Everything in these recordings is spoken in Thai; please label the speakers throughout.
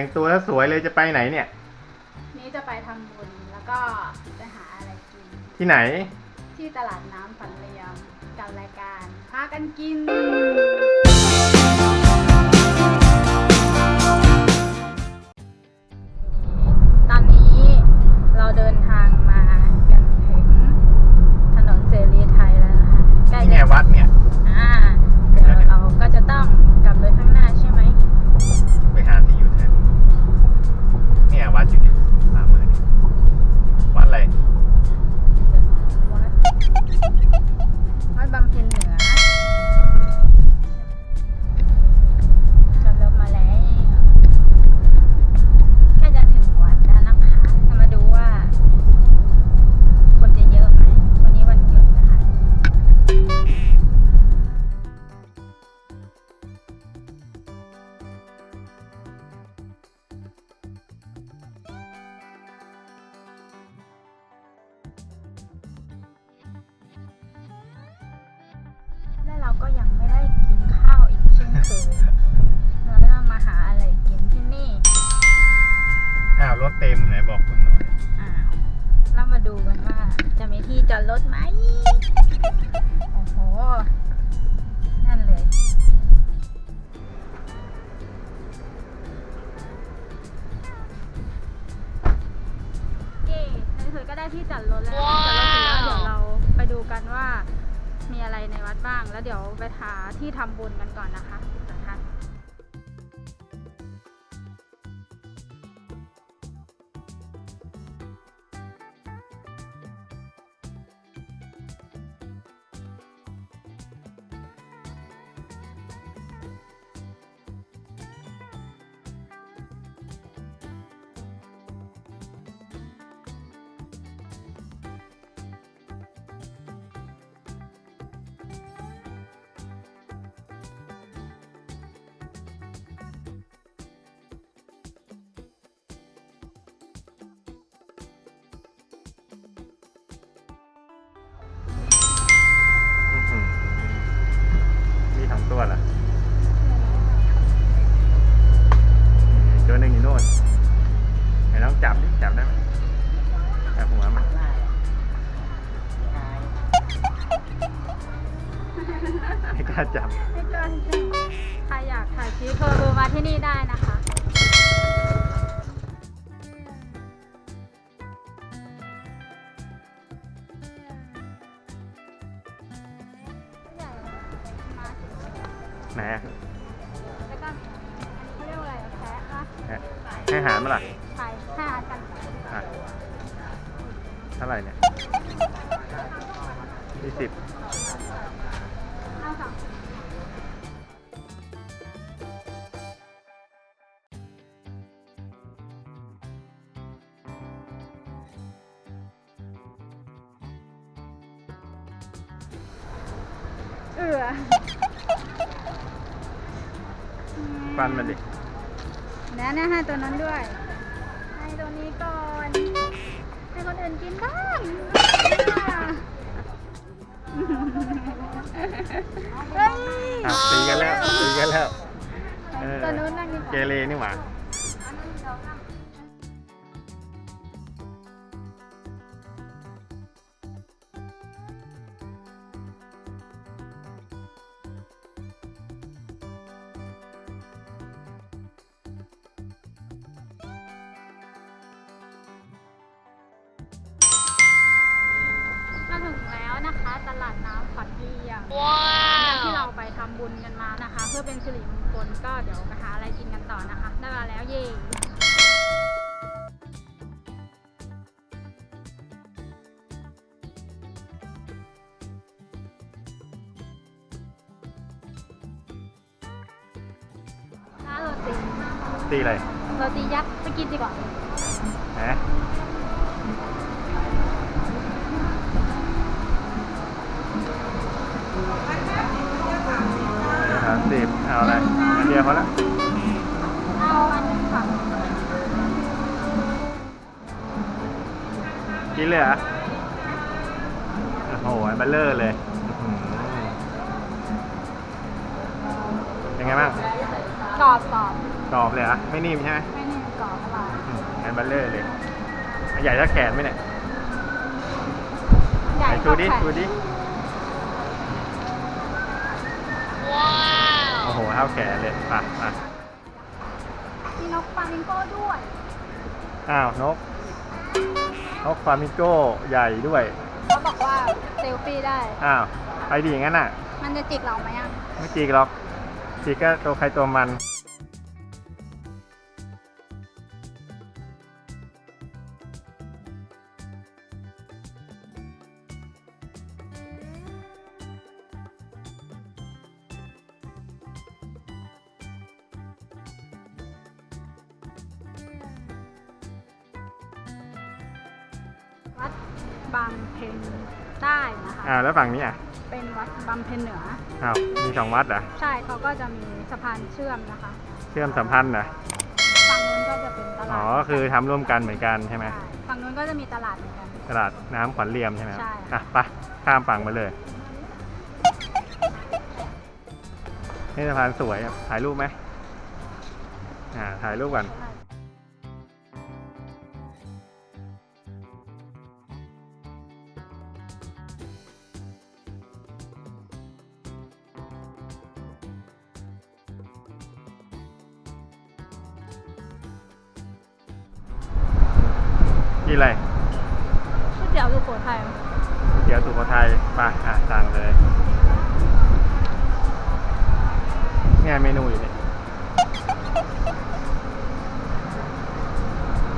Speaker 1: แต่งตัวแล้วสวยเลยจะไปไหนเนี่ย
Speaker 2: นี่จะไปทำบุญแล้วก็ไปหาอะไรกิน
Speaker 1: ที่ไหน
Speaker 2: ที่ตลาดน้ำฝันเรียมกับรายการพากันกิน ก็ยั
Speaker 1: ง
Speaker 2: ไม่
Speaker 1: ได้
Speaker 2: กินข้าวอีกเช่นเคยเราเริ่มมาหาอะไรกินที่นี่
Speaker 1: อ้าวรถเต็มไหนบอกคุณหน่อย
Speaker 2: อ้าวเรามาดูกันว่า จะมีที่จอดรถไหม โอ้โห นั่นเลยเย้ในที่สุดก็ได้ที่จอดรถแล้วจอดรถเสร็จแล้วเดี๋ยวเราไปดูกันว่า มีอะไรในวัดบ้าง แล้วเดี๋ยวไปหาที่ทำบุญกันก่อนนะคะนะคะ
Speaker 1: ล้าจับ
Speaker 2: ไม่เกินจริงใครอยากถ่ายคลิปโทรดูมาที่นี่ได้นะคะ
Speaker 1: ไหนอะ
Speaker 2: แล้วก็เขาเรียกว่าอะไรอะแพะปะ
Speaker 1: ให้อาหารมาล่ะ
Speaker 2: ไข่ห้ากัน
Speaker 1: อะเท่าไหร่เนี่ยยี่สิบ
Speaker 2: เอาสองเอือ
Speaker 1: ฟันมันดิ
Speaker 2: แล้วนะให้ตัวนั้นด้วย ให้ตัวนี้ก่อน ให้คนอื่นกินบ้าง เฮ้ย
Speaker 1: อะตีกันแล้วตีกันแล้วเออ
Speaker 2: ตัวนู้นนั่งดีก
Speaker 1: เก
Speaker 2: ว่า
Speaker 1: เรนี่หว่า
Speaker 2: มา ลาดน้ำขวัญเรียงที่เราไปทำบุญกันมานะคะ เพื่อเป็นสิริมงคลก็เดี๋ยวไปหาอะไรกินกันต่อนะคะ ได้เวลาแล้วเย่ร้านโรตี
Speaker 1: ตีอะไร
Speaker 2: โรตียักษ์ไปกินดีกว่า
Speaker 1: ฮะามสิบเอาอะไรอันเดียวเขาละ
Speaker 2: เอาอันหนึงค่ะ
Speaker 1: กินเลยเหรอโอ้โหอันเบลเลอร์เลยอื้อหือเป็นไงบ้าง
Speaker 2: กรอบกรอบ
Speaker 1: อกรอบเลยเหรอะไม่นิ่มใช่ไหม
Speaker 2: ไม่นี่กรอบอะไร
Speaker 1: อืมงานบัลเลอร์เลยใหญ่เท่าแขนไหมเนี่ย
Speaker 2: ใหญ่
Speaker 1: ไหนชูดิ
Speaker 2: กว่าแผ่น
Speaker 1: ชูดิโอ้โหเท่าแขนเลยป่ะป่ะ
Speaker 2: มีนกฟลามิงโก้ด้วย
Speaker 1: อ้าวนก นกฟลามิงโก้ใหญ่ด้วย
Speaker 2: เขาบอกว่าเซลฟี่ได้
Speaker 1: อ้าวไปดีงั้นน่ะ
Speaker 2: มันจะจิกเราไหมอะ
Speaker 1: ไม่จีกหรอกจีกก็ตัวใครตัวมั
Speaker 2: น อ
Speaker 1: อ้าวมีสองวัดเหรอ
Speaker 2: ใช่เขาก็จะมีสะพานเชื่อมนะคะ
Speaker 1: เชื่อมสัมพันธ์เหรอ
Speaker 2: ฝั่งนู้นก็จะเป็นตลาด
Speaker 1: อ๋อคือทำร่วมกันเหมือนกันใช่ไหม
Speaker 2: ใช่ฝั่งนู้นก็จะมีตลาดเหมือนกัน
Speaker 1: ตลาดน้ำขวัญเรียมใช่ไหมครับ
Speaker 2: ใช่
Speaker 1: อะไปข้ามฝั่งมาเลยนี่สะพานสวยอะถ่ายรูปไหมอ่าถ่ายรูปก่อน นี่อะไร
Speaker 2: ก๋วยเตี๋ยวสุโขทัย
Speaker 1: เดี๋ยวสุโขทัยไปอะสั่งเลยเนี่ยเมนูอยู่เนี่ย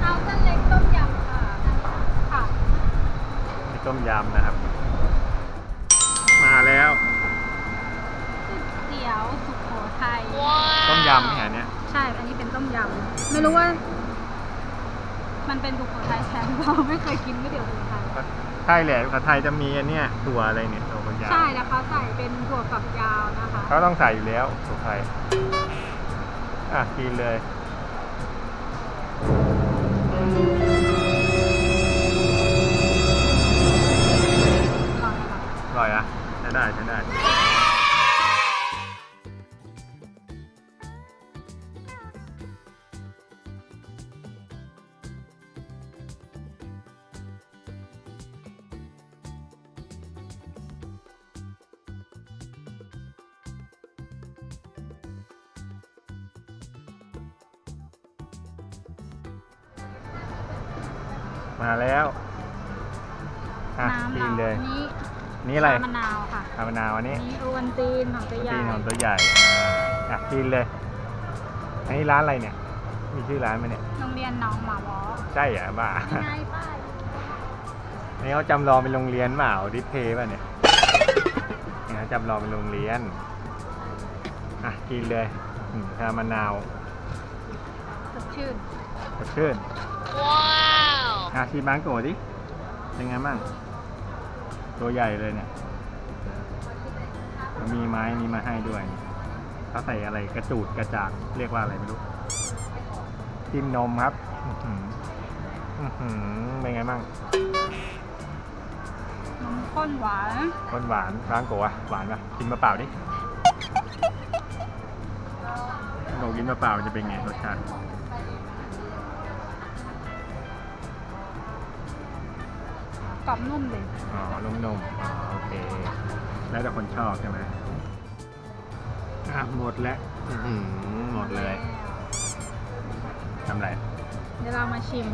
Speaker 2: เอาเส้นเล็กต้มยำค่ะค่ะ
Speaker 1: มีต้มยำนะครับ มาแล้ว
Speaker 2: ก๋วยเตี๋ยวสุโขทัย
Speaker 1: ต้มยำไม่เห็นเนี่ย
Speaker 2: ใช่ อันนี้เป็นต้มยำ ไม่รู้ว่า มันเป็นสุโขทัยแชมป์เราไม่เคยกินก๋วยเตี๋ยวสุโขทัย
Speaker 1: ใช่แหละผัดไทยจะมีอันเนี้ยถั่วอะไรเนี่ยถั่วฝักยาว
Speaker 2: ใช่แล้วเขาใส่เป็นถั่วฝักยาวนะคะ
Speaker 1: เขาต้องใส่อยู่แล้วถั่วไทยอะกินเลย
Speaker 2: ลองนะคะ
Speaker 1: อร่อยอะใช้ได้ใช้ได้ มาแล้วอะ
Speaker 2: น้ำ
Speaker 1: กินเลย
Speaker 2: นี้
Speaker 1: นี่อะไร
Speaker 2: มะนาวค่ะ
Speaker 1: อามะนาวอันนี้
Speaker 2: อันนี้โอวันตีนของตัวใหญ่
Speaker 1: ตีนของตัวใหญ่อ่าอะกินเลย อันนี้ร้านอะไรเนี่ย มีชื่อร้านไหมเนี่ย
Speaker 2: โรงเรียนหน้องหมาวอ
Speaker 1: ใช่เหรอะบ้า
Speaker 2: ยังไงป้าย
Speaker 1: นี่เขาจำลองเป็นโรงเรียนเปล่าดิสเพย์ป่ะเนี่ยนี่เขาจำลองเป็นโรงเรียน อะกินเลยอืมชามะนาว
Speaker 2: สดชื่น
Speaker 1: สดชื่น ว้าวอะชิมบางโกะดิเป็นไงบ้าง ตัวใหญ่เลยเนี่ยแล้วมีไม้นี้มาให้ด้วยเขาใส่อะไรกระจูดกระจากเรียกว่าอะไรไม่รู้จิ้มนมครับอื้อหืออื้อหือเป็นไงบ้าง
Speaker 2: นมข้นหวาน
Speaker 1: รสหวานร้านโกะหวานปะกินมะเปล่าดิโกกินมะเปล่าจะเป็นไงรสชาติ
Speaker 2: กรอบนุ่มเลย
Speaker 1: อ๋อนุ่มๆอ๋อโอเค แล้วแต่คนชอบใช่ไหมอะหมดแล้วอื้อหือหมดเลยทำไร
Speaker 2: เดี๋ยวเรามาชิม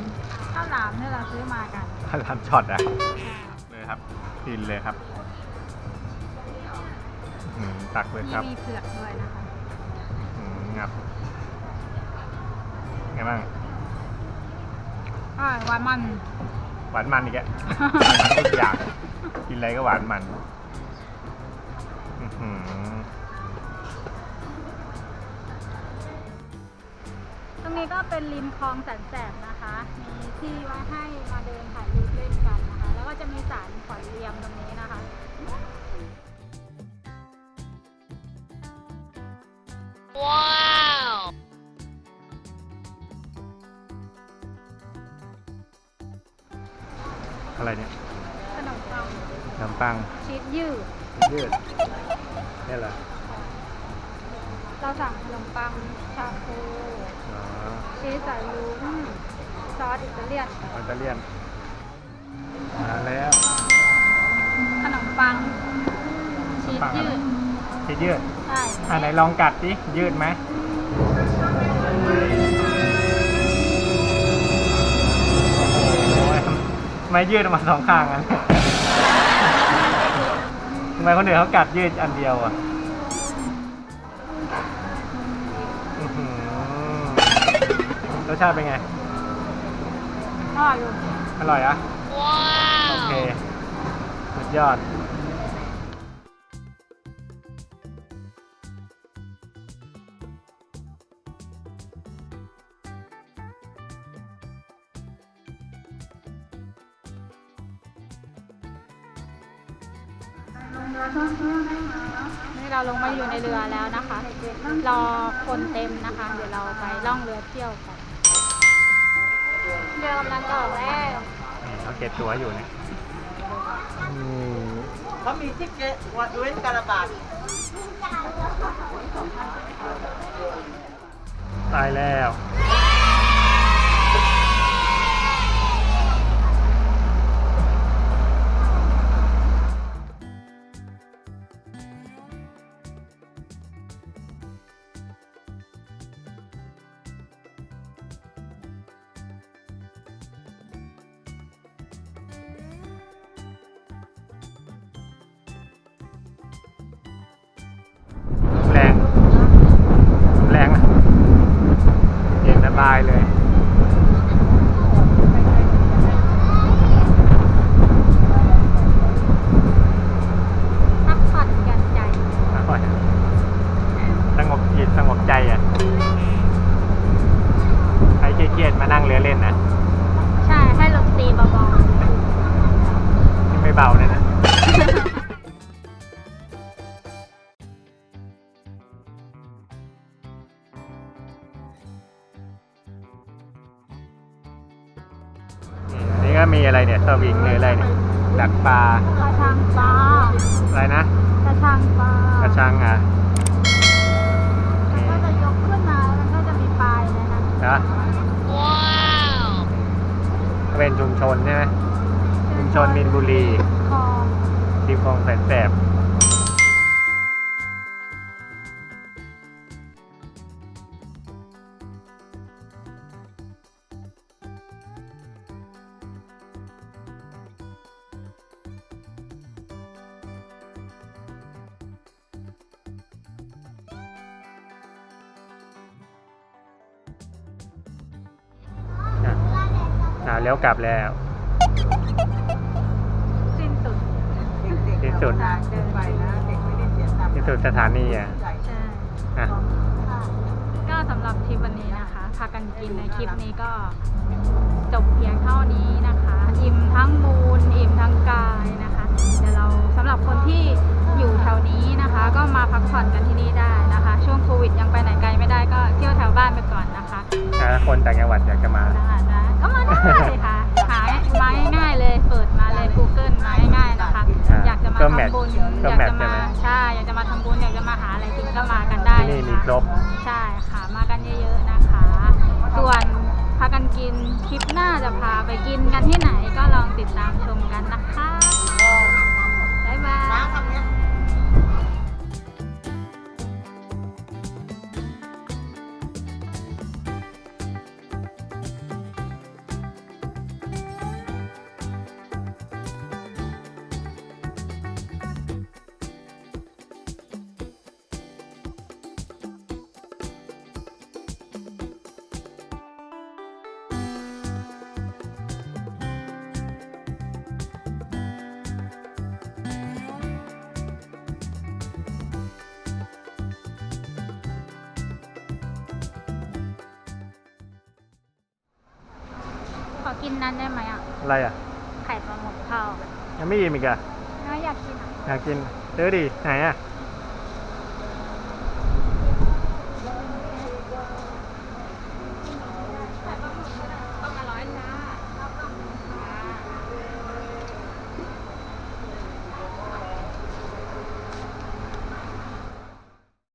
Speaker 2: ข้าวหลามที่เราซื้อมากัน
Speaker 1: ถ้าทำช็อตอะเลยครับกินเลยครับอื้อหือตักเลย
Speaker 2: มี
Speaker 1: ครับ
Speaker 2: มีเผือกด้วยนะคะ
Speaker 1: อื้อหืองับไงบ้าง
Speaker 2: อร่อยหวานมัน
Speaker 1: หวานมันอีกแกหวานมันทุกอย่างกินอะไรก็หวานมันอื้อหือ
Speaker 2: ตรงนี้ก็เป็นริมคลองแสนแสบนะคะ มีที่ไว้ให้มาเดินถ่ายรูปเล่นกันนะคะ แล้วก็จะมีสารขวัญเรียมตรงนี้นะคะ
Speaker 1: อะไรเนี่ย
Speaker 2: ขนมปัง
Speaker 1: ขนมปัง
Speaker 2: ชีสยืด
Speaker 1: ยืดนี่เหรอ
Speaker 2: เราสั่งขนมปังชาโคชีสสายลุงซอสอิตาเลียน
Speaker 1: อิตาเลียนมาแล้ว
Speaker 2: ขนมปังชีสยืด
Speaker 1: ชีสยืด
Speaker 2: ใช่
Speaker 1: อ่าไหนลองกัดดิยืดไหม ไมยืดออกมาสองข้างอะทำไมคนอื่นเขากัดยืดอันเดียวอะอื้อหือรสชาติเป็นไง
Speaker 2: อร่อยอยู่
Speaker 1: อร่อยอะโอเค สุดยอด
Speaker 2: นี่เราลงมาอยู่ในเรือแล้วนะคะ รอคนเต็มนะคะ เดี๋ยวเราไปล่องเรือเที่ยวกันเรือกำลังออกแล้ว
Speaker 1: นี่เขาเก็บตัวอยู่เนี่ยอืม
Speaker 3: เขามีทิกเก็ตวัดเว้นการบาด
Speaker 1: ตายแล้ว ไม่เบาเลยนะนี่ก็มีอะไรเนี่ยสวิงหรืออะไรเนี่ยดักปลา
Speaker 2: ๆกระชังปลา
Speaker 1: อะไรนะ
Speaker 2: กระชังปลาก
Speaker 1: ระชังอะ
Speaker 2: มันก็จะยกขึ้นมาแล้วมันก็จะมีปลายเลยนะ
Speaker 1: นะว้าวเป็นชุมชนใช่ไหม ชุมชนมินบุรี
Speaker 2: คลอง
Speaker 1: ริมคลองแสนแสบอะอ่าเลี้ยวกลับแล้ว
Speaker 2: สิ้นสุด
Speaker 3: เด็กๆ
Speaker 1: ที่ สุด
Speaker 3: ทางเดินไปนะเด็กไม่ได้เสียตังค์
Speaker 1: ที่สุดสถานีอะ
Speaker 3: ใหญ่
Speaker 2: ใช่
Speaker 1: อะ
Speaker 2: ก็สำหรับทริปวันนี้นะคะ พากันกินในคลิปนี้ก็จบเพียงเท่านี้นะคะ อิ่มทั้งมูลอิ่มทั้งกายนะคะเดี๋ยวเราสำหรับคนที่อยู่แถวนี้นะคะ ก็มาพักผ่อนกันที่นี่ได้นะคะ ช่วงโควิดยังไปไหนไกลไม่ได้ก็เที่ยวแถวบ้านไปก่อนนะคะ
Speaker 1: ถ้าคนต่างจังหวัดอยากจะมา
Speaker 2: ได้ได้ก็มาได้ค่ะหามาง่ายๆเลยเปิดมาเลย Google มาง่าย กจะมา
Speaker 1: ก็
Speaker 2: ทำ
Speaker 1: แมท
Speaker 2: บุญ
Speaker 1: ก็
Speaker 2: อยาก
Speaker 1: แมท
Speaker 2: จะ
Speaker 1: ใช่
Speaker 2: มา
Speaker 1: ไหม
Speaker 2: ใช่อยากจะมาทำบุญอยากจะมาหาอะไรกินก็มากันได้
Speaker 1: ที่นี่มีะะครบ
Speaker 2: ใช่ค่ะมากันเยอะๆนะคะ ส่วนพากันกินคลิปหน้าจะพาไปกินกันที่ไหนก็ลองติดตามชมกันนะคะบ๊ายบาย อกินนั้นได้ไหมอะ
Speaker 1: อะไรอะ
Speaker 2: ไข่ปลาหมึกทอด
Speaker 1: ยังไม่อิ่มอีกอะ
Speaker 2: น่าอยากกินอะ
Speaker 1: อยากกินซื้อดิไหนอะ
Speaker 2: น